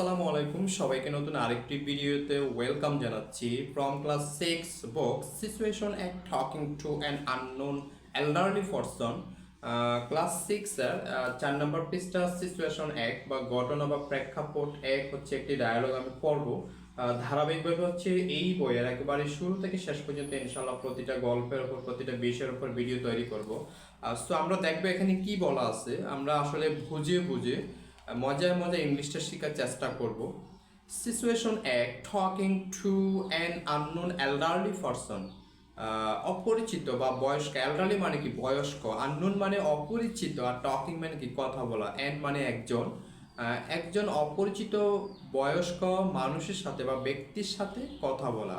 আসসালামু আলাইকুম। সবাইকে নতুন আরেকটি ভিডিওতে ওয়েলকাম জানাচ্ছি। From class six book situation at talking to an unknown elderly person class সিক্সের চার নম্বর পৃষ্ঠা সিচুয়েশন এক বা ঘটনা বা প্রেক্ষাপট এক হচ্ছে একটি ডায়ালগ আমি পড়ব। ধারাবাহিকভাবে হচ্ছে এই বইয়ের একেবারে শুরু থেকে শেষ পর্যন্ত ইনশাল্লাহ প্রতিটা গল্পের ওপর প্রতিটা বিষয়ের উপর ভিডিও তৈরি করব। সো আমরা দেখব এখানে কি বলা আছে। আমরা আসলে বুঝে বুঝে মজায় মজায় ইংলিশটা শেখার চেষ্টা করব। সিচুয়েশন এক talking to an unknown elderly person অপরিচিত বা বয়স্ক এল্ডারলি মানে কি? বয়স্ক। আননোন মানে অপরিচিত আর টকিং মানে কি? কথা বলা। অ্যান্ড মানে একজন। একজন অপরিচিত বয়স্ক মানুষের সাথে বা ব্যক্তির সাথে কথা বলা।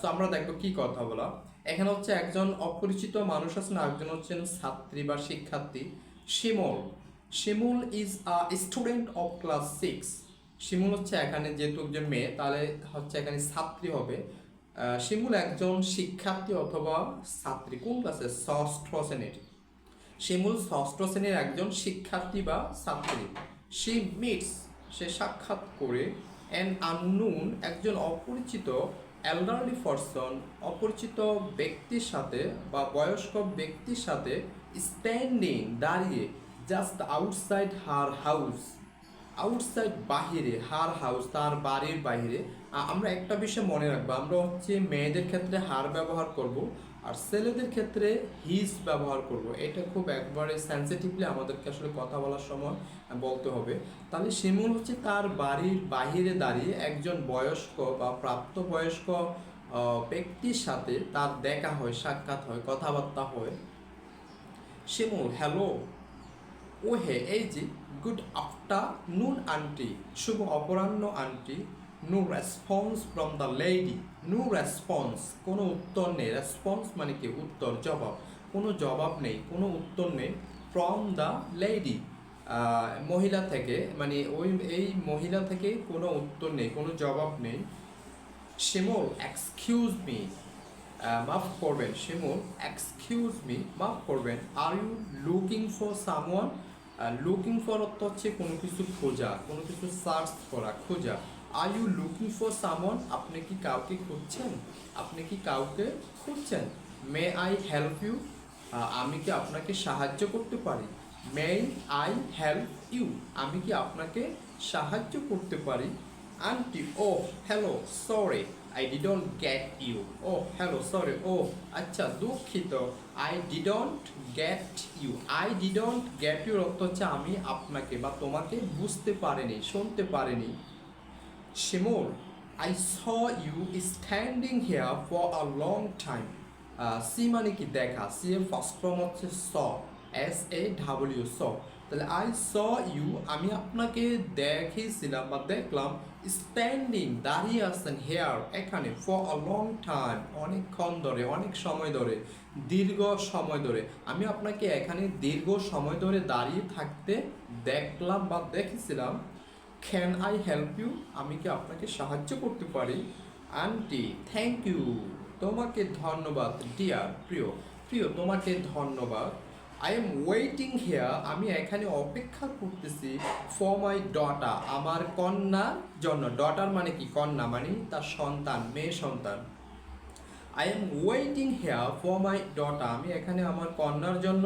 সো আমরা দেখব কি কথা বলা। এখানে হচ্ছে একজন অপরিচিত মানুষ আছে না একজন হচ্ছেন ছাত্রী বা শিক্ষার্থী। শিমল। Shimul is a student of class six Shimul হচ্ছে এখানে যেহেতু একজন মেয়ে, তাহলে হচ্ছে এখানে ছাত্রী হবে। শিমুল একজন শিক্ষার্থী অথবা ছাত্রী। কোন ক্লাসে ষষ্ঠ শ্রেণির। শিমুল ষষ্ঠ শ্রেণির একজন শিক্ষার্থী বা ছাত্রী। সি মিটস সে সাক্ষাৎ করে অ্যান আননুন একজন অপরিচিত এল্ডারলি পারসন অপরিচিত ব্যক্তির সাথে বা বয়স্ক ব্যক্তির সাথে স্ট্যান্ডিং দাঁড়িয়ে just outside her house outside বাহিরে হার হাউস তার বাড়ির বাইরে আমরা একটা বিষয় মনে রাখব, আমরা হচ্ছে মেয়েদের ক্ষেত্রে হার ব্যবহার করব আর ছেলেদের ক্ষেত্রে হিজ ব্যবহার করব। এটা খুব একবারে সেন্সিটিভলি আমাদেরকে আসলে কথা বলার সময় বলতে হবে। তাহলে শিমুল হচ্ছে তার বাড়ির বাহিরে দাঁড়িয়ে একজন বয়স্ক বা প্রাপ্তবয়স্ক ব্যক্তির সাথে তার দেখা হয়, সাক্ষাৎ হয়, কথাবার্তা হয়। শিমুল হ্যালো ও হে এই যে গুড আফটারনুন আন্টি শুভ অপরাহ্ন aunty no response from the lady no response কোনো উত্তর নেই রেসপন্স মানে কি? উত্তর, জবাব, কোনো জবাব নেই, কোনো উত্তর নেই ফ্রম দ্য লেডি মহিলা থেকে মানে ওই, এই মহিলা থেকে কোনো উত্তর নেই, কোনো জবাব নেই। শিমুল এক্সকিউজ মি মাফ করবেন, শিমুল এক্সকিউজ মি মাফ করবেন are you looking for someone looking for অর্থ হচ্ছে কোনো কিছু খোঁজা, কোনো কিছু সার্চ করা, খোঁজা। আর ইউ লুকিং ফর সামন আপনি কি কাউকে খুঁজছেন? আপনি কি কাউকে খুঁজছেন? মে আই হেল্প ইউ আমি কি আপনাকে সাহায্য করতে পারি? মে আই হেল্প ইউ আমি কি আপনাকে সাহায্য করতে পারি? Aunty oh hello sorry I didn't get you oh hello sorry ও আচ্ছা দুঃখিত. I didn't get you I didn't get your অর্থ হচ্ছে আমি আপনাকে বা তোমাকে বুঝতে পারিনি, শুনতে পারিনি। Shimul I saw you standing here for a long time see মানে কি? দেখা। সি এর ফার্স্ট ফর্ম হচ্ছে স। এস এ ডাব্লিউ স। তাহলে আই স ইউ আমি আপনাকে দেখেছিলাম বা দেখলাম স্ট্যান্ডিং দাঁড়িয়ে আছেন হেয়ার এখানে ফর আ লং টাইম অনেকক্ষণ ধরে, অনেক সময় ধরে, দীর্ঘ সময় ধরে। আমি আপনাকে এখানে দীর্ঘ সময় ধরে দাঁড়িয়ে থাকতে দেখলাম বা দেখেছিলাম। ক্যান আই হেল্প ইউ আমি কি আপনাকে সাহায্য করতে পারি? আন্টি থ্যাংক ইউ তোমাকে ধন্যবাদ ডিয়ার প্রিয়। প্রিয়, তোমাকে ধন্যবাদ। আই এম ওয়েটিং হেয়ার আমি এখানে অপেক্ষা করতেছি ফর মাই ডটা আমার কন্যার জন্য। ডটার মানে কি? কন্যা মানে তার সন্তান, মেয়ে সন্তান। I am waiting here for my daughter আমি এখানে আমার কন্যার জন্য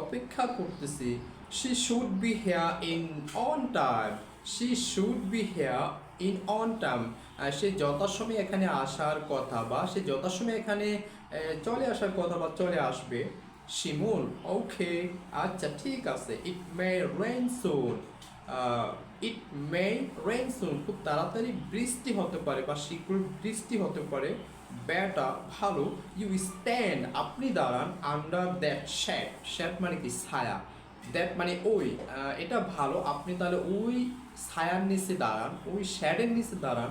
অপেক্ষা করতেছি। She should be here in on time she should be here in on time সে যথাসময়ে এখানে আসার কথা বা সে যথাসময়ে এখানে চলে আসার কথা বা চলে আসবে। শিমুল ওকে আচ্ছা ঠিক আছে ইট মে রেন সুন ইট মে রেন সুন খুব তাড়াতাড়ি বৃষ্টি হতে পারে বা শীঘ্র বৃষ্টি হতে পারে। ব্যাটা, ভালো ইউ স্ট্যান্ড আপনি দাঁড়ান আন্ডার দ্যাট শ্যাট শ্যাট মানে কি? ছায়া। দ্যাট মানে ওই। এটা ভালো। আপনি তাহলে ওই ছায়ার নিচে দাঁড়ান, ওই শ্যাডের নিচে দাঁড়ান।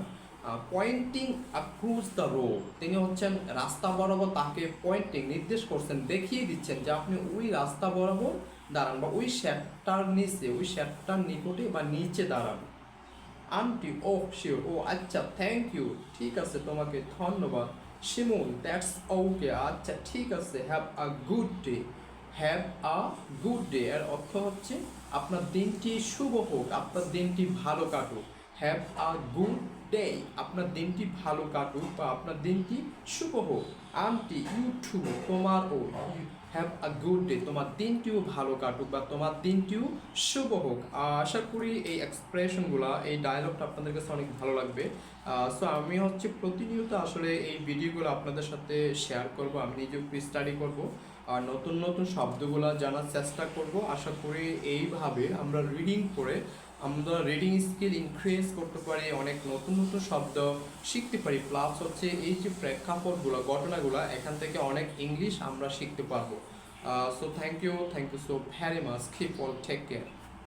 পয়েন্টিং অ্যাক্রুজ দ্য রোড তিনি হচ্ছেন রাস্তা বরাবর তাকে পয়েন্টিং নির্দেশ করছেন, দেখিয়ে দিচ্ছেন যে আপনি ওই রাস্তা বরাবর দাঁড়ান বা ওই শ্যাটটার নিচে, ওই শ্যাটটার নিকটে বা নিচে দাঁড়ান। আন্টি ও শিওর, ও আচ্ছা থ্যাংক ইউ ঠিক আছে, তোমাকে ধন্যবাদ। শিমুল দ্যাটস ওকে আচ্ছা ঠিক আছে have a good day have a good day এর অর্থ হচ্ছে আপনার দিনটি শুভ হোক, আপনার দিনটি ভালো কাটুক। হ্যাভ আ গুড ডে আপনার দিনটি ভালো কাটুক বা আপনার দিনটি শুভ হোক। আন্টি ইউ টু তোমারও হ্যাভ আ গুড ডে তোমার দিনটিও ভালো কাটুক বা তোমার দিনটিও শুভ হোক। আশা করি এই এক্সপ্রেশনগুলো এই ডায়লগটা আপনাদের কাছে অনেক ভালো লাগবে। সো আমি হচ্ছে প্রতিনিয়ত আসলে এই ভিডিওগুলো আপনাদের সাথে শেয়ার করব, আমি নিজেও স্টাডি করব। আর নতুন নতুন শব্দগুলো জানার চেষ্টা করব। আশা করি এইভাবে আমরা রিডিং করে আমরা রিডিং স্কিল ইনক্রিজ করতে পারি, অনেক নতুন নতুন শব্দ শিখতে পারি প্লাস হচ্ছে এই যে প্রেক্ষাপটগুলো, ঘটনাগুলো, এখান থেকে অনেক ইংলিশ আমরা শিখতে পারব। So thank you thank you so very much keep all take care